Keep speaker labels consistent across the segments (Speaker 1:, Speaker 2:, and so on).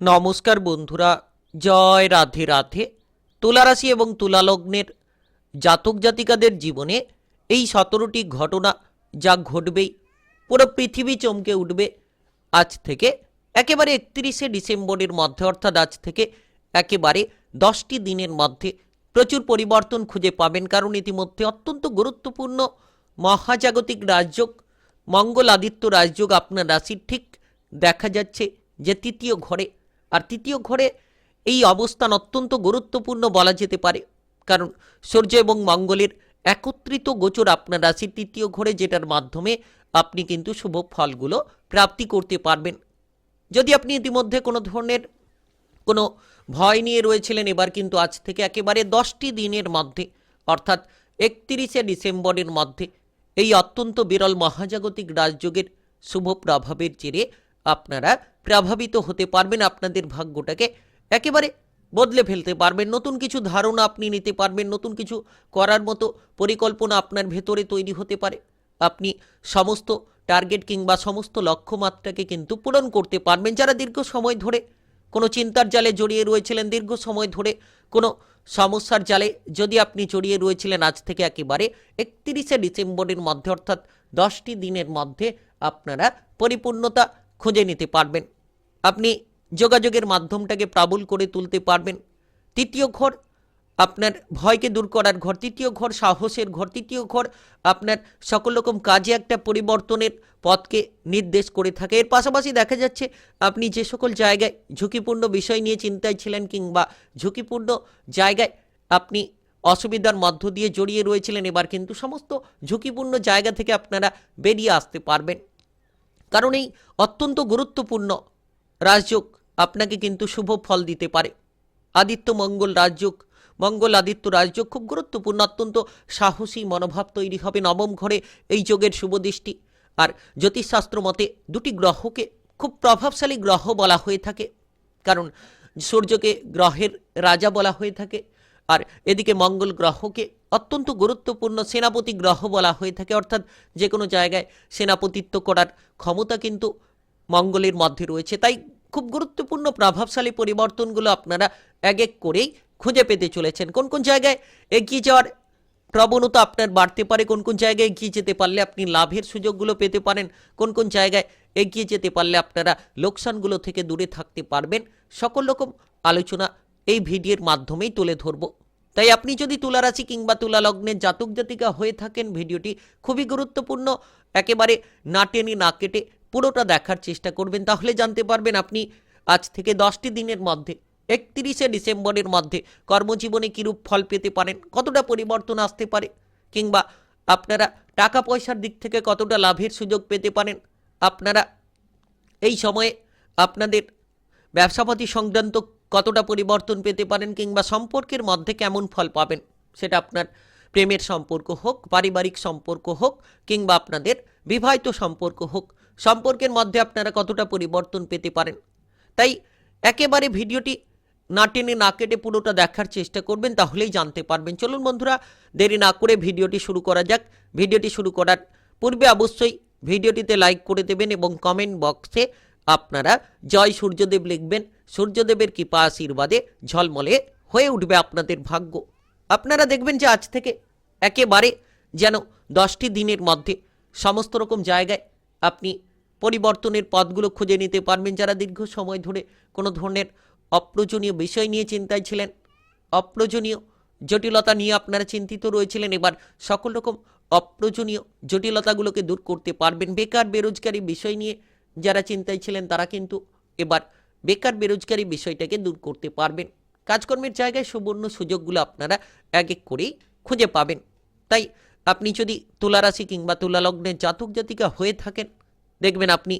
Speaker 1: নমস্কার বন্ধুরা, জয় রাধে রাধে। তুলা রাশি এবং তুলালগ্নের জাতক জাতিকাদের জীবনে এই সতেরোটি ঘটনা যা ঘটবেই, পুরো পৃথিবী চমকে উঠবে। আজ থেকে একেবারে একত্রিশে ডিসেম্বরের মধ্যে, অর্থাৎ আজ থেকে একেবারে দশটি দিনের মধ্যে প্রচুর পরিবর্তন খুঁজে পাবেন। কারণ ইতিমধ্যে অত্যন্ত গুরুত্বপূর্ণ মহাজাগতিক রাজযোগ মঙ্গল আদিত্য রাজযোগ আপনার রাশির ঠিক দেখা যাচ্ছে যে তৃতীয় ঘরে আর তৃতীয় ঘরে এই অবস্থান অত্যন্ত গুরুত্বপূর্ণ বলা যেতে পারে। কারণ সূর্য এবং মঙ্গলের একত্রিত গোচর আপনার রাশির তৃতীয় ঘরে যেটার মাধ্যমে আপনি কিন্তু শুভ ফলগুলো প্রাপ্তি করতে পারবেন। যদি আপনি ইতিমধ্যে কোনো ধরনের কোনো ভয় নিয়ে রয়েছিলেন, এবার কিন্তু আজ থেকে একেবারে দশটি দিনের মধ্যে, অর্থাৎ একত্রিশে ডিসেম্বরের মধ্যে, এই অত্যন্ত বিরল মহাজাগতিক রাজযোগের শুভ প্রভাবের জেরে আপনারা প্রভাবিত হতে পারবেন আপনাদের ভাগ্যটাকে। একেবারে বদলে ফেলতে পারবেন, নতুন কিছু ধারণা আপনি নিতে পারবেন, নতুন কিছু করার মতো পরিকল্পনা আপনার ভেতরে তৈরি হতে পারে। আপনি সমস্ত টার্গেট কিংবা সমস্ত লক্ষ্যমাত্রাকে কিন্তু পূরণ করতে পারবেন। যারা দীর্ঘ সময় ধরে কোনো চিন্তার জালে জড়িয়ে রয়েছিলেন, দীর্ঘ সময় ধরে কোনো সমস্যার জালে যদি আপনি জড়িয়ে রয়েছিলেন, আজ থেকে একেবারে একত্রিশে ডিসেম্বরের মধ্যে অর্থাৎ দশটি দিনের মধ্যে আপনারা পরিপূর্ণতা খুঁজে নিতে পারবেন। আপনি যোগাযোগের মাধ্যমটাকে প্রাবল করে তুলতে পারবেন। তৃতীয় ঘর, আপনার ভয়কে দূর করার ঘর। তৃতীয় ঘর, সাহসের ঘর। তৃতীয় ঘর, আপনার সকল রকম কাজে একটা পরিবর্তনের পথকে নির্দেশ করে থাকে। এর পাশাপাশি দেখা যাচ্ছে, আপনি যে সকল জায়গায় ঝুঁকিপূর্ণ বিষয় নিয়ে চিন্তায় ছিলেন কিংবা ঝুঁকিপূর্ণ জায়গায় আপনি অসুবিধার মধ্য দিয়ে জড়িয়ে রয়েছিলেন, এবার কিন্তু সমস্ত ঝুঁকিপূর্ণ জায়গা থেকে আপনারা বেরিয়ে আসতে পারবেন। কারণ এই অত্যন্ত গুরুত্বপূর্ণ রাজযোগ আপনাকে কিন্তু শুভ ফল দিতে পারে। আদিত্য মঙ্গল রাজযোগ, মঙ্গল আদিত্য রাজযোগ খুব গুরুত্বপূর্ণ, অত্যন্ত সাহসী মনোভাব তৈরি হবে নবম ঘরে এই যোগের শুভ দৃষ্টি। আর জ্যোতিষশাস্ত্র মতে দুটি গ্রহকে খুব প্রভাবশালী গ্রহ বলা হয়ে থাকে। কারণ সূর্যকে গ্রহের রাজা বলা হয়ে থাকে। আর এদিকে মঙ্গল গ্রহকে অত্যন্ত গুরুত্বপূর্ণ সেনাপতি গ্রহ বলা হয়ে থাকে। অর্থাৎ যে কোনো জায়গায় সেনাপতিত্ব করার ক্ষমতা কিন্তু মঙ্গলের মধ্যে রয়েছে। তাই খুব গুরুত্বপূর্ণ, প্রভাবশালী পরিবর্তনগুলো আপনারা এক এক করেই খুঁজে পেতে চলেছেন। কোন কোন জায়গায় এগিয়ে যাওয়ার প্রবণতা আপনার বাড়তে পারে, কোন কোন জায়গায় এগিয়ে যেতে পারলে আপনি লাভের সুযোগগুলো পেতে পারেন, কোন কোন জায়গায় এগিয়ে যেতে পারলে আপনারা লোকসানগুলো থেকে দূরে থাকতে পারবেন, সকল রকম আলোচনা এই ভিডিওর মাধ্যমেই তুলে ধরব। তাই আপনি যদি তুলা রাশি কিংবা তুলা লগ্নের জাতক জাতিকা হয়ে থাকেন, ভিডিওটি খুবই গুরুত্বপূর্ণ। একেবারে না টেনে না কেটে পুরোটা দেখার চেষ্টা করবেন, তাহলে জানতে পারবেন আপনি আজ থেকে দশটি দিনের মধ্যে, একত্রিশে ডিসেম্বরের মধ্যে কর্মজীবনে কীরূপ ফল পেতে পারেন, কতটা পরিবর্তন আসতে পারে, কিংবা আপনারা টাকা পয়সার দিক থেকে কতটা লাভের সুযোগ পেতে পারেন। আপনারা এই সময়ে আপনাদের ব্যবসাপাতি সংক্রান্ত কতটা পরিবর্তন পেতে পারেন কিংবা সম্পর্কের মধ্যে কেমন ফল পাবেন, সেটা আপনার প্রেমের সম্পর্ক হোক, পারিবারিক সম্পর্ক হোক, কিংবা আপনাদের বিবাহিত সম্পর্ক হোক, সম্পর্কের মধ্যে আপনারা কতটা পরিবর্তন পেতে পারেন। তাই একেবারে ভিডিওটি না টেনে না কেটে পুরোটা দেখার চেষ্টা করবেন, তাহলেই জানতে পারবেন। চলুন বন্ধুরা, দেরি না করে ভিডিওটি শুরু করা যাক। ভিডিওটি শুরু করার পূর্বে অবশ্যই ভিডিওটিতে লাইক করে দেবেন এবং কমেন্ট বক্সে আপনারা জয় সূর্যদেব লিখবেন। সূর্যদেবের কৃপা আশীর্বাদে ঝলমলে হয়ে উঠবে আপনাদের ভাগ্য। আপনারা দেখবেন যে আজ থেকে একেবারে যেন দশটি দিনের মধ্যে সমস্ত রকম জায়গায় আপনি পরিবর্তনের পথগুলো খুঁজে নিতে পারবেন। যারা দীর্ঘ সময় ধরে কোনো ধরনের অপ্রয়োজনীয় বিষয় নিয়ে চিন্তায় ছিলেন, অপ্রয়োজনীয় জটিলতা নিয়ে আপনারা চিন্তিত রয়েছিলেন, এবার সকল রকম অপ্রয়োজনীয় জটিলতাগুলোকে দূর করতে পারবেন। বেকার, বেরোজগারি বিষয় নিয়ে যারা চিন্তায় ছিলেন, তারা কিন্তু এবার বেকার বেরোজগারি বিষয়টাকে দূর করতে পারবেন। কাজকর্মের জায়গায় সুবর্ণ সুযোগগুলো আপনারা এক এক করেই খুঁজে পাবেন। তাই আপনি যদি তুলা রাশি কিংবা তুলা লগ্নের জাতক জাতিকা হয়ে থাকেন, দেখবেন আপনি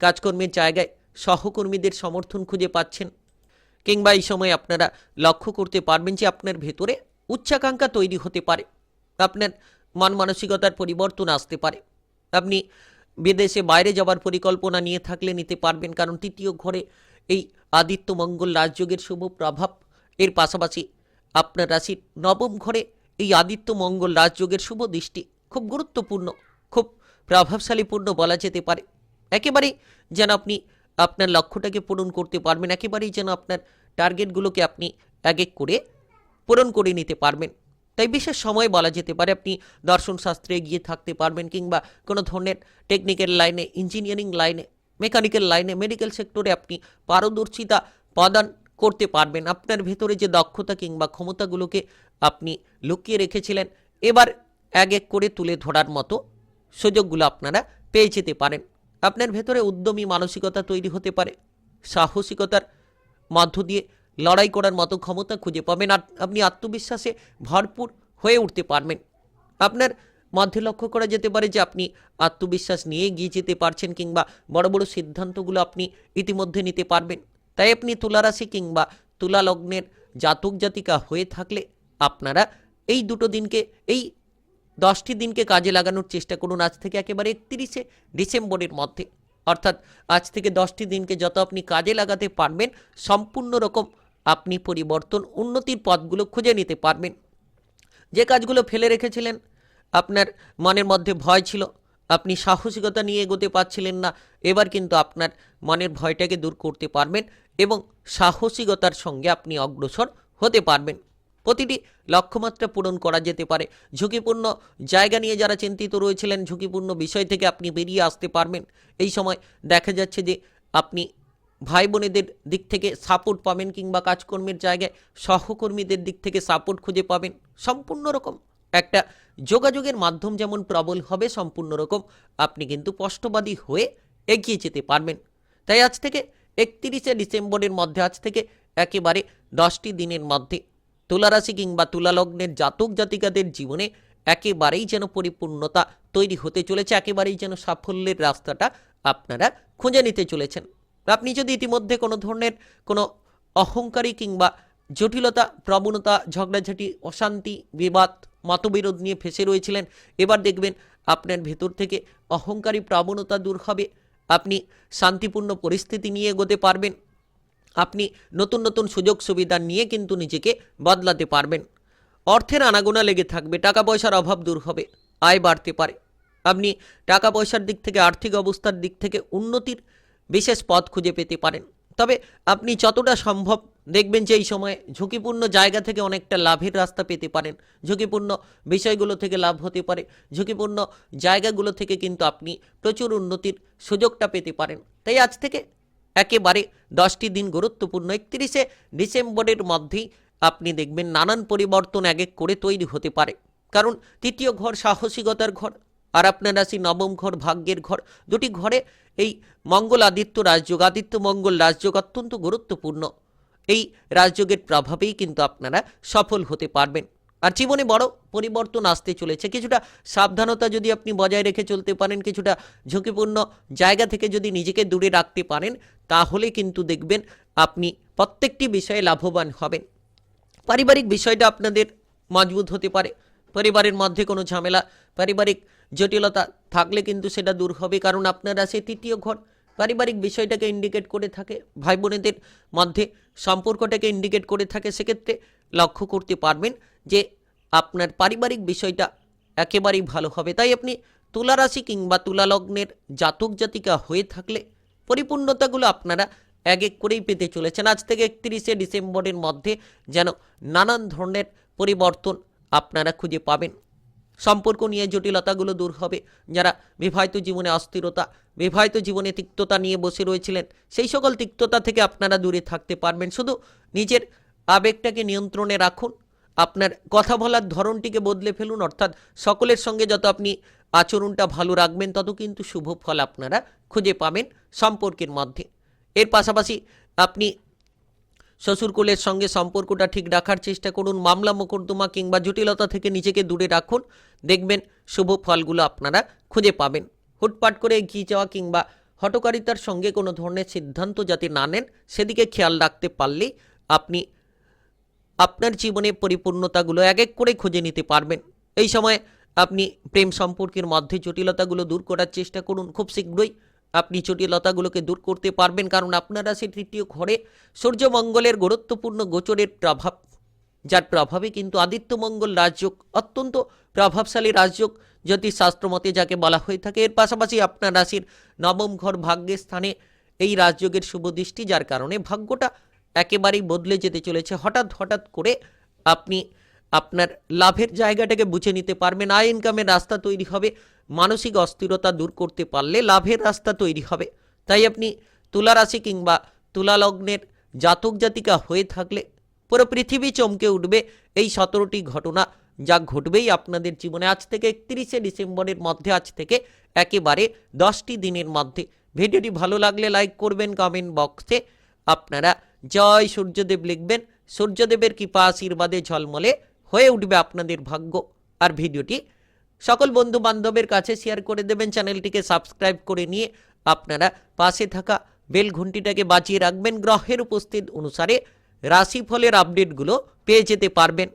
Speaker 1: কাজকর্মের জায়গায় সহকর্মীদের সমর্থন খুঁজে পাচ্ছেন। কিংবা এই সময় আপনারা লক্ষ্য করতে পারবেন যে আপনার ভেতরে উচ্চাকাঙ্ক্ষা তৈরি হতে পারে। আপনার মন মানসিকতার পরিবর্তন আসতে পারে। আপনি বিদেশে বাইরে যাওয়ার পরিকল্পনা নিয়ে থাকলে নিতে পারবেন, কারণ তৃতীয় ঘরে এই আদিত্য মঙ্গল রাজযোগের শুভ প্রভাব। এর পাশাপাশি আপনার রাশির নবম ঘরে এই আদিত্য মঙ্গল রাজযোগের শুভ দৃষ্টি খুব গুরুত্বপূর্ণ, খুব প্রভাবশালীপূর্ণ বলা যেতে পারে। একেবারে যেন আপনি আপনার লক্ষ্যটাকে পূরণ করতে পারবেন, একেবারেই যেন আপনার টার্গেটগুলোকে আপনি এক এক করে পূরণ করে নিতে পারবেন। তাই বিশেষ সময় বলা যেতে পারে আপনি দর্শন শাস্ত্রে এগিয়ে থাকতে পারবেন কিংবা কোনো ধরনের টেকনিক্যাল লাইনে, ইঞ্জিনিয়ারিং লাইনে মেকানিক্যাল লাইনে, মেডিকেল সেক্টরে আপনি পারদর্শিতা প্রদান করতে পারবেন। আপনার ভেতরে যে দক্ষতা কিংবা ক্ষমতাগুলোকে আপনি লুকিয়ে রেখেছিলেন, এবার এক এক করে তুলে ধরার মতো সুযোগগুলো আপনারা পেয়ে যেতে পারেন। আপনার ভেতরে উদ্যমী মানসিকতা তৈরি হতে পারে। সাহসিকতার মধ্য দিয়ে লড়াই করার মতো ক্ষমতা খুঁজে পাবেন। আর আপনি আত্মবিশ্বাসে ভরপুর হয়ে উঠতে পারবেন। আপনার মধ্যে লক্ষ্য করা যেতে পারে যে আপনি আত্মবিশ্বাস নিয়ে এগিয়ে যেতে পারছেন কিংবা বড় বড় সিদ্ধান্তগুলো আপনি ইতিমধ্যে নিতে পারবেন। তাই আপনি তুলারাশি কিংবা তুলা লগ্নের জাতক জাতিকা হয়ে থাকলে আপনারা এই দুটো দিনকে, এই দশটি দিনকে কাজে লাগানোর চেষ্টা করুন আজ থেকে একেবারে একত্রিশে ডিসেম্বরের মধ্যে। অর্থাৎ আজ থেকে দশটি দিনকে যত আপনি কাজে লাগাতে পারবেন, সম্পূর্ণ রকম আপনি পরিবর্তন, উন্নতির পথগুলো খুঁজে নিতে পারবেন। যে কাজগুলো ফেলে রেখেছিলেন আপনার মনের মধ্যে ভয় ছিল, আপনি সাহসিকতা নিয়ে এগোতে পারছিলেন না, এবার কিন্তু আপনার মনের ভয়টাকে দূর করতে পারবেন এবং সাহসিকতার সঙ্গে আপনি অগ্রসর হতে পারবেন। প্রতিটি লক্ষ্যমাত্রা পূরণ করা যেতে পারে। ঝুঁকিপূর্ণ জায়গা নিয়ে যারা চিন্তিত রয়েছিলেন, ঝুঁকিপূর্ণ বিষয় থেকে আপনি বেরিয়ে আসতে পারবেন। এই সময় দেখা যাচ্ছে যে আপনি ভাই বোনেদের দিক থেকে সাপোর্ট পাবেন কিংবা কাজকর্মের জায়গায় সহকর্মীদের দিক থেকে সাপোর্ট খুঁজে পাবেন। সম্পূর্ণ রকম একটা যোগাযোগের মাধ্যম যেমন প্রবল হবে, সম্পূর্ণ রকম আপনি কিন্তু স্পষ্টবাদী হয়ে এগিয়ে যেতে পারবেন। তাই আজ থেকে একত্রিশে ডিসেম্বরের মধ্যে, আজ থেকে একেবারে দশটি দিনের মধ্যে তুলারাশি কিংবা তুলালগ্নের জাতক জাতিকাদের জীবনে একেবারেই যেন পরিপূর্ণতা তৈরি হতে চলেছে, একেবারেই যেন সাফল্যের রাস্তাটা আপনারা খুঁজে নিতে চলেছেন। আপনি যদি ইতিমধ্যে কোনো ধরনের কোনো অহংকারী কিংবা জটিলতা, প্রবণতা, ঝগড়াঝাটি, অশান্তি, বিবাদ মতবিরোধ নিয়ে ফেসে রয়েছিলেন। এবার দেখবেন আপনার ভেতর থেকে অহংকারী প্রবণতা দূর হবে। আপনি শান্তিপূর্ণ পরিস্থিতি নিয়ে এগোতে পারবেন। আপনি নতুন নতুন সুযোগ সুবিধা নিয়ে কিন্তু নিজেকে বদলাতে পারবেন। অর্থের আনাগোনা লেগে থাকবে টাকা পয়সার অভাব দূর হবে, আয় বাড়তে পারে। আপনি টাকা পয়সার দিক থেকে, আর্থিক অবস্থার দিক থেকে উন্নতির বিশেষ পথ খুঁজে পেতে পারেন। তবে আপনি যতটা সম্ভব দেখবেন যে এই সময় ঝুঁকিপূর্ণ জায়গা থেকে অনেকটা লাভের রাস্তা পেতে পারেন। ঝুঁকিপূর্ণ বিষয়গুলো থেকে লাভ হতে পারে। ঝুঁকিপূর্ণ জায়গাগুলো থেকে কিন্তু আপনি প্রচুর উন্নতির সুযোগটা পেতে পারেন। তাই আজ থেকে একেবারে দশটি দিন গুরুত্বপূর্ণ। একত্রিশে ডিসেম্বরের মধ্যেই আপনি দেখবেন নানান পরিবর্তন এক এক করে তৈরি হতে পারে। কারণ তৃতীয় ঘর সাহসিকতার ঘর, আর আপনার রাশি নবম ঘর ভাগ্যের ঘর। দুটি ঘরে এই মঙ্গল আদিত্য রাজযোগ, আদিত্য মঙ্গল রাজযোগ অত্যন্ত গুরুত্বপূর্ণ। এই রাজযোগের প্রভাবেই কিন্তু আপনারা সফল হতে পারবেন। আর জীবনে বড় পরিবর্তন আসতে চলেছে। কিছুটা সাবধানতা যদি আপনি বজায় রেখে চলতে পারেন, কিছুটা ঝুঁকিপূর্ণ জায়গা থেকে যদি নিজেকে দূরে রাখতে পারেন, তাহলে কিন্তু দেখবেন আপনি প্রত্যেকটি বিষয়ে লাভবান হবেন। পারিবারিক বিষয়টা আপনাদের মজবুত হতে পারে। পরিবারের মধ্যে কোনো ঝামেলা, পারিবারিক জটিলতা থাকলে কিন্তু সেটা দূর হবে, কারণ আপনারা সে তৃতীয় ঘর পারিবারিক বিষয়টাকে ইন্ডিকেট করে থাকে ভাই বোনেদের মধ্যে সম্পর্কটাকে ইন্ডিকেট করে থাকে, সেক্ষেত্রে লক্ষ্য করতে পারবেন যে আপনার পারিবারিক বিষয়টা একেবারেই ভালো হবে। তাই আপনি তুলা রাশি কিংবা তুলা লগ্নের জাতক জাতিকা হয়ে থাকলে পরিপূর্ণতাগুলো আপনারা এক এক করেই পেতে চলেছেন। আজ থেকে একত্রিশে ডিসেম্বরের মধ্যে যেন নানান ধরনের পরিবর্তন আপনারা খুঁজে পাবেন। সম্পর্ক নিয়ে জটিলতাগুলো দূর হবে। যারা বিবাহিত জীবনে অস্থিরতা, বিবাহিত জীবনে তিক্ততা নিয়ে বসে রয়েছিলেন, সেই সকল তিক্ততা থেকে আপনারা দূরে থাকতে পারবেন। শুধু নিজের আবেগটাকে নিয়ন্ত্রণে রাখুন। আপনার কথা বলার ধরনটিকে বদলে ফেলুন। অর্থাৎ সকলের সঙ্গে যত আপনি আচরণটা ভালো রাখবেন, তত কিন্তু শুভ ফল আপনারা খুঁজে পাবেন সম্পর্কের মধ্যে। এর পাশাপাশি আপনি শ্বশুরকুলের সঙ্গে সম্পর্কটা ঠিক রাখার চেষ্টা করুন, মামলা মোকদ্দমা কিংবা জটিলতা থেকে নিজেকে দূরে রাখুন। দেখবেন শুভ ফলগুলো আপনারা খুঁজে পাবেন। হুটপাট করে এগিয়ে যাওয়া কিংবা হটকারিতার সঙ্গে কোনো ধরনের সিদ্ধান্ত যাতে না নেন, সেদিকে খেয়াল রাখতে পারলেই আপনি আপনার জীবনে পরিপূর্ণতাগুলো এক এক করে খুঁজে নিতে পারবেন। এই সময় আপনি প্রেম সম্পর্কের মধ্যে জটিলতাগুলো দূর করার চেষ্টা করুন, খুব শীঘ্রই আপনি জটিলতাগুলোকে দূর করতে পারবেন, কারণ আপনারা সে তৃতীয় ঘরে সূর্যমঙ্গলের গুরুত্বপূর্ণ গোচরের প্রভাব, যার প্রভাবে কিন্তু আদিত্যমঙ্গল রাজযোগ, অত্যন্ত প্রভাবশালী রাজযোগ জ্যোতিষশাস্ত্র মতে যাকে বলা হয়ে থাকে। এর পাশাপাশি আপনার রাশির নবম ঘর ভাগ্যের স্থানে এই রাজযোগের শুভ দৃষ্টি, যার কারণে ভাগ্যটা একেবারেই বদলে যেতে চলেছে। হঠাৎ হঠাৎ করে আপনি আপনার লাভের জায়গাটাকে বুঝে নিতে পারবেন। আয় ইনকামের রাস্তা তৈরি হবে। মানসিক অস্থিরতা দূর করতে পারলে লাভের রাস্তা তৈরি হবে। তাই আপনি তুলা রাশি কিংবা তুলা লগ্নের জাতক জাতিকা হয়ে থাকলে পুরো পৃথিবী চমকে উঠবে। এই সতেরোটি ঘটনা যা ঘটবেই আপনাদের জীবনে। আজ থেকে একত্রিশে ডিসেম্বরের মধ্যে, আজ থেকে একেবারে দশটি দিনের মধ্যে। ভিডিওটি ভালো লাগলে লাইক করবেন, কমেন্ট বক্সে। আপনারা জয় সূর্যদেব লিখবেন। সূর্যদেবের কৃপা আশীর্বাদে ঝলমলে হয়ে উঠবে আপনাদের ভাগ্য। আর ভিডিওটি সকল বন্ধু বান্ধবের কাছে শেয়ার করে দেবেন। চ্যানেলটিকে সাবস্ক্রাইব করে নিয়ে আপনারা পাশে থাকা বেল ঘন্টিটাকে বাঁচিয়ে রাখবেন। গ্রহের উপস্থিত অনুসারে রাশিফলের আপডেটগুলো পেয়ে যেতে পারবেন।